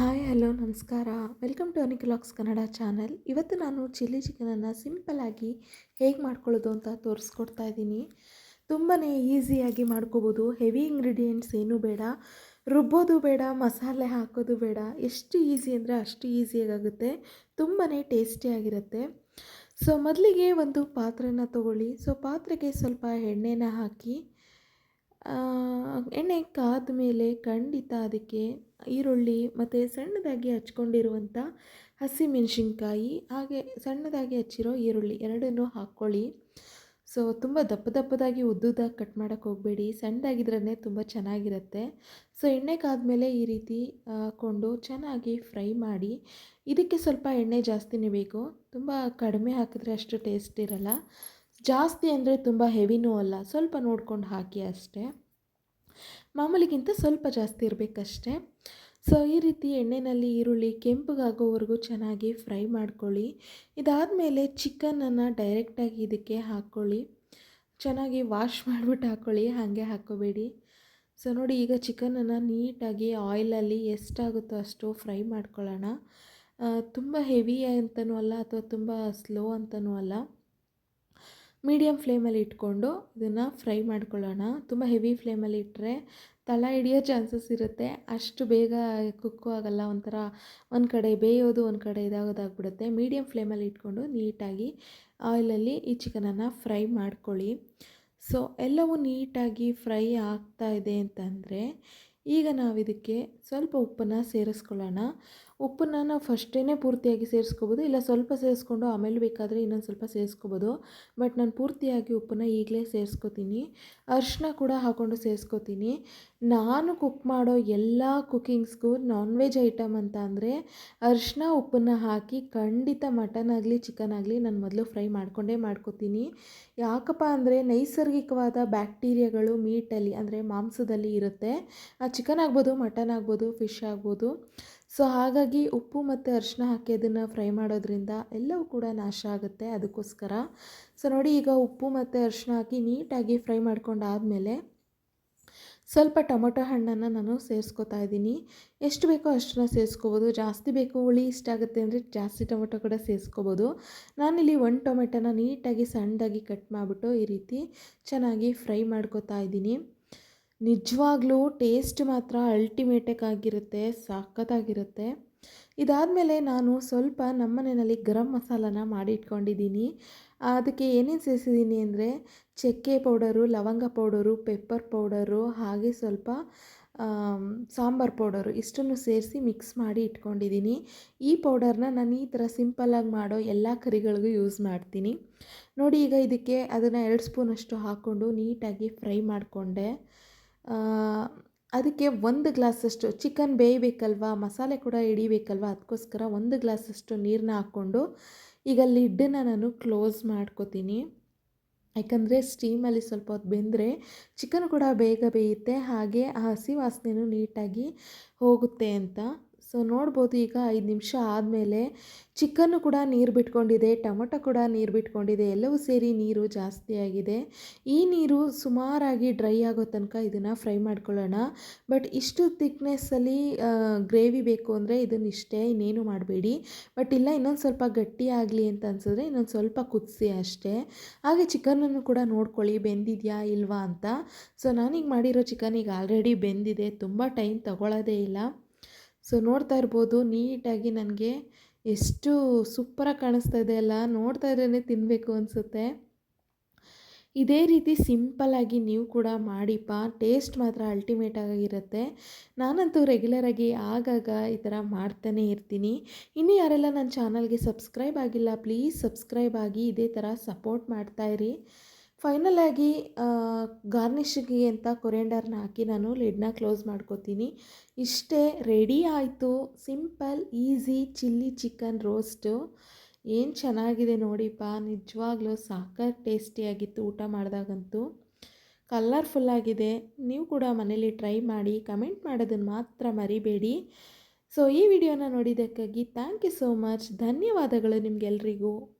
Hi, hello, ನಮಸ್ಕಾರ. Welcome to ಅನಿಕಲಾಕ್ಸ್ Kannada channel. ಇವತ್ತು ನಾನು ಚಿಲ್ಲಿ ಚಿಕನನ್ನು ಸಿಂಪಲ್ಲಾಗಿ ಹೇಗೆ ಮಾಡ್ಕೊಳ್ಳೋದು ಅಂತ ತೋರಿಸ್ಕೊಡ್ತಾ ಇದ್ದೀನಿ. ತುಂಬಾ ಈಸಿಯಾಗಿ ಮಾಡ್ಕೋಬೋದು. ಹೆವಿ ಇಂಗ್ರೀಡಿಯೆಂಟ್ಸ್ ಏನೂ ಬೇಡ. ರುಬ್ಬೋದು ಬೇಡ, ಮಸಾಲೆ ಹಾಕೋದು ಬೇಡ. ಎಷ್ಟು ಈಸಿ ಅಂದರೆ ಅಷ್ಟು ಈಸಿಯಾಗುತ್ತೆ ತುಂಬಾ ಟೇಸ್ಟಿಯಾಗಿರುತ್ತೆ. ಸೊ, ಮೊದಲಿಗೆ ಒಂದು ಪಾತ್ರೆನ ತಗೊಳ್ಳಿ. ಸೊ, ಪಾತ್ರೆಗೆ ಸ್ವಲ್ಪ ಎಣ್ಣೆನ ಹಾಕಿ ಎಣ್ಣೆ ಕಾದ ಮೇಲೆ ಖಂಡಿತ ಅದಕ್ಕೆ ಈರುಳ್ಳಿ ಮತ್ತು ಸಣ್ಣದಾಗಿ ಹಚ್ಕೊಂಡಿರುವಂಥ ಹಸಿಮೆಣಸಿನ್ಕಾಯಿ, ಹಾಗೆ ಸಣ್ಣದಾಗಿ ಹಚ್ಚಿರೋ ಈರುಳ್ಳಿ ಎರಡನ್ನೂ ಹಾಕ್ಕೊಳ್ಳಿ. ಸೊ ತುಂಬ ದಪ್ಪ ದಪ್ಪದಾಗಿ ಉದ್ದುದಾಗಿ ಕಟ್ ಮಾಡೋಕ್ಕೆ ಹೋಗಬೇಡಿ. ಸಣ್ಣದಾಗಿದ್ರೇ ತುಂಬ ಚೆನ್ನಾಗಿರುತ್ತೆ. ಸೊ ಎಣ್ಣೆ ಕಾದಮೇಲೆ ಈ ರೀತಿ ಹಾಕ್ಕೊಂಡು ಚೆನ್ನಾಗಿ ಫ್ರೈ ಮಾಡಿ, ಇದಕ್ಕೆ ಸ್ವಲ್ಪ ಎಣ್ಣೆ ಜಾಸ್ತಿನೇ ಬೇಕು. ತುಂಬ ಕಡಿಮೆ ಹಾಕಿದ್ರೆ ಅಷ್ಟು ಟೇಸ್ಟ್ ಇರಲ್ಲ. ಜಾಸ್ತಿ ಅಂದರೆ ತುಂಬ ಹೆವಿನೂ ಅಲ್ಲ, ಸ್ವಲ್ಪ ನೋಡ್ಕೊಂಡು ಹಾಕಿ ಅಷ್ಟೇ. ಮಾಮೂಲಿಗಿಂತ ಸ್ವಲ್ಪ ಜಾಸ್ತಿ ಇರಬೇಕಷ್ಟೆ. ಸೊ ಈ ರೀತಿ ಎಣ್ಣೆಯಲ್ಲಿ ಈರುಳ್ಳಿ ಕೆಂಪಗಾಗೋವರೆಗೂ ಚೆನ್ನಾಗಿ ಫ್ರೈ ಮಾಡ್ಕೊಳ್ಳಿ. ಇದಾದಮೇಲೆ ಚಿಕನನ್ನು ಡೈರೆಕ್ಟಾಗಿ ಇದಕ್ಕೆ ಹಾಕ್ಕೊಳ್ಳಿ. ಚೆನ್ನಾಗಿ ವಾಶ್ ಮಾಡಿಬಿಟ್ಟು ಹಾಕ್ಕೊಳ್ಳಿ, ಹಾಗೆ ಹಾಕ್ಕೋಬೇಡಿ. ಸೊ ನೋಡಿ ಈಗ ಚಿಕನನ್ನು ನೀಟಾಗಿ ಆಯಿಲಲ್ಲಿ ಎಷ್ಟಾಗುತ್ತೋ ಅಷ್ಟು ಫ್ರೈ ಮಾಡ್ಕೊಳ್ಳೋಣ. ತುಂಬ ಹೆವಿ ಅಂತಲೂ ಅಲ್ಲ ಅಥವಾ ತುಂಬ ಸ್ಲೋ ಅಂತಲೂ ಅಲ್ಲ. ಮೀಡಿಯಮ್ ಫ್ಲೇಮಲ್ಲಿ ಇಟ್ಕೊಂಡು ಇದನ್ನು ಫ್ರೈ ಮಾಡ್ಕೊಳ್ಳೋಣ. ತುಂಬ ಹೆವಿ ಫ್ಲೇಮಲ್ಲಿ ಇಟ್ಟರೆ ತಳ ಹಿಡಿಯೋ ಚಾನ್ಸಸ್ ಇರುತ್ತೆ. ಅಷ್ಟು ಬೇಗ ಕುಕ್ಕು ಆಗಲ್ಲ, ಒಂಥರ ಒಂದು ಕಡೆ ಬೇಯೋದು, ಒಂದು ಕಡೆ ಇದಾಗೋದಾಗ್ಬಿಡುತ್ತೆ ಮೀಡಿಯಮ್ ಫ್ಲೇಮಲ್ಲಿ ಇಟ್ಕೊಂಡು ನೀಟಾಗಿ ಆಯಿಲಲ್ಲಿ ಈ ಚಿಕನನ್ನು ಫ್ರೈ ಮಾಡ್ಕೊಳ್ಳಿ. ಸೊ, ಎಲ್ಲವೂ ನೀಟಾಗಿ ಫ್ರೈ ಆಗ್ತಾ ಇದೆ ಅಂತಂದರೆ ಈಗ ನಾವು ಇದಕ್ಕೆ ಸ್ವಲ್ಪ ಉಪ್ಪನ್ನು ಸೇರಿಸ್ಕೊಳ್ಳೋಣ. ಉಪ್ಪನ್ನು ನಾವು ಫಸ್ಟೇ ಪೂರ್ತಿಯಾಗಿ ಸೇರಿಸ್ಕೋಬೋದು, ಇಲ್ಲ ಸ್ವಲ್ಪ ಸೇರಿಸ್ಕೊಂಡು ಆಮೇಲೆ ಬೇಕಾದರೆ ಇನ್ನೊಂದು ಸ್ವಲ್ಪ ಸೇರಿಸ್ಕೋಬೋದು. ಬಟ್ ನಾನು ಪೂರ್ತಿಯಾಗಿ ಉಪ್ಪನ್ನು ಈಗಲೇ ಸೇರಿಸ್ಕೋತೀನಿ. ಅರಿಶಿನ ಕೂಡ ಹಾಕ್ಕೊಂಡು ಸೇರಿಸ್ಕೋತೀನಿ. ನಾನು ಕುಕ್ ಮಾಡೋ ಎಲ್ಲ ಕುಕ್ಕಿಂಗ್ಸ್ಗೂ ನಾನ್ ವೆಜ್ ಐಟಮ್ ಅಂತ ಅಂದರೆ ಅರಿಶಿನ ಉಪ್ಪನ್ನು ಹಾಕಿ ಖಂಡಿತ ಮಟನ್ ಆಗಲಿ ಚಿಕನ್ ಆಗಲಿ ನಾನು ಮೊದಲು ಫ್ರೈ ಮಾಡಿಕೊಂಡೇ ಮಾಡ್ಕೋತೀನಿ. ಯಾಕಪ್ಪ ಅಂದರೆ ನೈಸರ್ಗಿಕವಾದ ಬ್ಯಾಕ್ಟೀರಿಯಾಗಳು ಮೀಟಲ್ಲಿ ಅಂದರೆ ಮಾಂಸದಲ್ಲಿ ಇರುತ್ತೆ. ಆ ಚಿಕನ್ ಆಗ್ಬೋದು ಮಟನ್ ಆಗ್ಬೋದು ಫಿಶ್ ಆಗ್ಬೋದು. ಸೊ ಹಾಗಾಗಿ ಉಪ್ಪು ಮತ್ತು ಅರಿಶಿನ ಹಾಕಿ ಅದನ್ನು ಫ್ರೈ ಮಾಡೋದ್ರಿಂದ ಎಲ್ಲವೂ ಕೂಡ ನಾಶ ಆಗುತ್ತೆ ಅದಕ್ಕೋಸ್ಕರ. ಸೊ ನೋಡಿ ಈಗ ಉಪ್ಪು ಮತ್ತು ಅರಿಶಿನ ಹಾಕಿ ನೀಟಾಗಿ ಫ್ರೈ ಮಾಡ್ಕೊಂಡಾದಮೇಲೆ ಸ್ವಲ್ಪ ಟೊಮೊಟೊ ಹಣ್ಣನ್ನು ನಾನು ಸೇರಿಸ್ಕೊತಾ ಇದ್ದೀನಿ. ಎಷ್ಟು ಬೇಕೋ ಅಷ್ಟನ್ನ ಸೇರಿಸ್ಕೋಬೋದು. ಜಾಸ್ತಿ ಬೇಕು ಹುಳಿ ಇಷ್ಟ ಆಗುತ್ತೆ ಅಂದರೆ ಜಾಸ್ತಿ ಟೊಮೊಟೊ ಕೂಡ ಸೇರಿಸ್ಕೋಬೋದು. ನಾನಿಲ್ಲಿ ಒಂದು ಟೊಮೆಟೊನ ನೀಟಾಗಿ ಸಣ್ಣದಾಗಿ ಕಟ್ ಮಾಡಿಬಿಟ್ಟು ಈ ರೀತಿ ಚೆನ್ನಾಗಿ ಫ್ರೈ ಮಾಡ್ಕೋತಾ ಇದ್ದೀನಿ. ನಿಜವಾಗ್ಲೂ ಟೇಸ್ಟ್ ಮಾತ್ರ ಅಲ್ಟಿಮೇಟಕ್ ಆಗಿರುತ್ತೆ, ಸಖತ್ತಾಗಿರುತ್ತೆ. ಇದಾದಮೇಲೆ ನಾನು ಸ್ವಲ್ಪ ನಮ್ಮನೆಯಲ್ಲಿ ಗರಂ ಮಸಾಲನ ಮಾಡಿ ಇಟ್ಕೊಂಡಿದ್ದೀನಿ ಅದಕ್ಕೆ ಏನೇನು ಸೇರಿಸಿದ್ದೀನಿ ಅಂದರೆ ಚಕ್ಕೆ ಪೌಡರು, ಲವಂಗ ಪೌಡರು ಪೆಪ್ಪರ್ ಪೌಡರು, ಹಾಗೆ ಸ್ವಲ್ಪ ಸಾಂಬಾರು ಪೌಡರು ಇಷ್ಟನ್ನು ಸೇರಿಸಿ ಮಿಕ್ಸ್ ಮಾಡಿ ಇಟ್ಕೊಂಡಿದ್ದೀನಿ. ಈ ಪೌಡರ್ನ ನಾನು ಈ ಥರ ಸಿಂಪಲ್ಲಾಗಿ ಮಾಡೋ ಎಲ್ಲ ಕರಿಗಳಿಗೂ ಯೂಸ್ ಮಾಡ್ತೀನಿ. ನೋಡಿ ಈಗ ಇದಕ್ಕೆ ಅದನ್ನು ಎರಡು ಸ್ಪೂನಷ್ಟು ಹಾಕ್ಕೊಂಡು ನೀಟಾಗಿ ಫ್ರೈ ಮಾಡಿಕೊಂಡೆ. ಅದಕ್ಕೆ ಒಂದು ಗ್ಲಾಸಷ್ಟು ಚಿಕನ್ ಬೇಯಬೇಕಲ್ವಾ? ಮಸಾಲೆ ಕೂಡ ಹಿಡಿಬೇಕಲ್ವಾ? ಅದಕ್ಕೋಸ್ಕರ ಒಂದು ಗ್ಲಾಸಷ್ಟು ನೀರನ್ನ ಹಾಕ್ಕೊಂಡು ಈಗ ಲಿಡ್ಡನ್ನು ನಾನು ಕ್ಲೋಸ್ ಮಾಡ್ಕೋತೀನಿ. ಯಾಕಂದರೆ ಸ್ಟೀಮಲ್ಲಿ ಸ್ವಲ್ಪ ಹೊತ್ತು ಬೆಂದರೆ ಚಿಕನ್ ಕೂಡ ಬೇಗ ಬೇಯುತ್ತೆ. ಹಾಗೆ ಆ ಹಸಿ ವಾಸನೆಯೂ ನೀಟಾಗಿ ಹೋಗುತ್ತೆ ಅಂತ. ಸೊ ನೋಡ್ಬೋದು ಈಗ ಐದು ನಿಮಿಷ ಆದಮೇಲೆ ಚಿಕನ್ನು ಕೂಡ ನೀರು ಬಿಟ್ಕೊಂಡಿದೆ, ಟೊಮೊಟೊ ಕೂಡ ನೀರು ಬಿಟ್ಕೊಂಡಿದೆ, ಎಲ್ಲವೂ ಸೇರಿ ನೀರು ಜಾಸ್ತಿ ಆಗಿದೆ. ಈ ನೀರು ಸುಮಾರಾಗಿ ಡ್ರೈ ಆಗೋ ತನಕ ಇದನ್ನು ಫ್ರೈ ಮಾಡ್ಕೊಳ್ಳೋಣ. ಬಟ್ ಇಷ್ಟು ತಿಕ್ನೆಸ್ಸಲ್ಲಿ ಗ್ರೇವಿ ಬೇಕು ಅಂದರೆ ಇದನ್ನು ಇಷ್ಟೇ, ಇನ್ನೇನು ಮಾಡಬೇಡಿ. ಬಟ್ ಇಲ್ಲ, ಇನ್ನೊಂದು ಸ್ವಲ್ಪ ಗಟ್ಟಿ ಆಗಲಿ ಅಂತ ಅನ್ಸಿದ್ರೆ ಇನ್ನೊಂದು ಸ್ವಲ್ಪ ಕುದಿಸಿ ಅಷ್ಟೇ. ಹಾಗೆ ಚಿಕನನ್ನು ಕೂಡ ನೋಡ್ಕೊಳ್ಳಿ, ಬೆಂದಿದೆಯಾ ಇಲ್ವಾ ಅಂತ. ಸೊ ನಾನೀಗ ಮಾಡಿರೋ ಚಿಕನ್ ಈಗ ಆಲ್ರೆಡಿ ಬೆಂದಿದೆ, ತುಂಬ ಟೈಮ್ ತಗೊಳ್ಳೋದೇ ಇಲ್ಲ. ಸೊ ನೋಡ್ತಾ ಇರ್ಬೋದು, ನೀಟಾಗಿ ನನಗೆ ಎಷ್ಟು ಸೂಪರಾಗಿ ಕಾಣಿಸ್ತಾ ಇದೆ ಅಲ್ಲ, ನೋಡ್ತಾ ಇದ್ರೇ ತಿನ್ನಬೇಕು ಅನಿಸುತ್ತೆ. ಇದೇ ರೀತಿ ಸಿಂಪಲ್ಲಾಗಿ ನೀವು ಕೂಡ ಮಾಡಿಪ್ಪ ಟೇಸ್ಟ್ ಮಾತ್ರ ಅಲ್ಟಿಮೇಟ್ ಆಗಿರುತ್ತೆ. ನಾನಂತೂ ರೆಗ್ಯುಲರಾಗಿ ಆಗಾಗ ಈ ಥರ ಮಾಡ್ತಾನೆ ಇರ್ತೀನಿ. ಇನ್ನು ಯಾರೆಲ್ಲ ನನ್ನ ಚಾನಲ್ಗೆ ಸಬ್ಸ್ಕ್ರೈಬ್ ಆಗಿಲ್ಲ ಪ್ಲೀಸ್ ಸಬ್ಸ್ಕ್ರೈಬ್ ಆಗಿ ಇದೇ ಥರ ಸಪೋರ್ಟ್ ಮಾಡ್ತಾಯಿರಿ ಫೈನಲ್ ಆಗಿ ಗಾರ್ನಿಷಿಗೆ ಅಂತ ಕೊರಿಯಂಡರ್ನ ಹಾಕಿ ನಾನು ಲಿಡ್ನ ಕ್ಲೋಸ್ ಮಾಡ್ಕೋತೀನಿ. ಇಷ್ಟೇ ರೆಡಿ ಆಯಿತು. Simple, easy, chilli chicken roast. ಏನು ಚೆನ್ನಾಗಿದೆ ನೋಡಿಪ್ಪ. ನಿಜವಾಗ್ಲೂ ಸಾಕಾಗಿ ಟೇಸ್ಟಿಯಾಗಿತ್ತು ಊಟ ಮಾಡಿದಾಗಂತೂ. ಕಲರ್ಫುಲ್ಲಾಗಿದೆ ನೀವು ಕೂಡ ಮನೇಲಿ ಟ್ರೈ ಮಾಡಿ, ಕಮೆಂಟ್ ಮಾಡೋದನ್ನು ಮಾತ್ರ ಮರಿಬೇಡಿ. ಸೊ, ಈ ವಿಡಿಯೋನ ನೋಡಿದ್ದಕ್ಕಾಗಿ ಥ್ಯಾಂಕ್ ಯು ಸೋ ಮಚ್. ಧನ್ಯವಾದಗಳು ನಿಮಗೆಲ್ರಿಗೂ.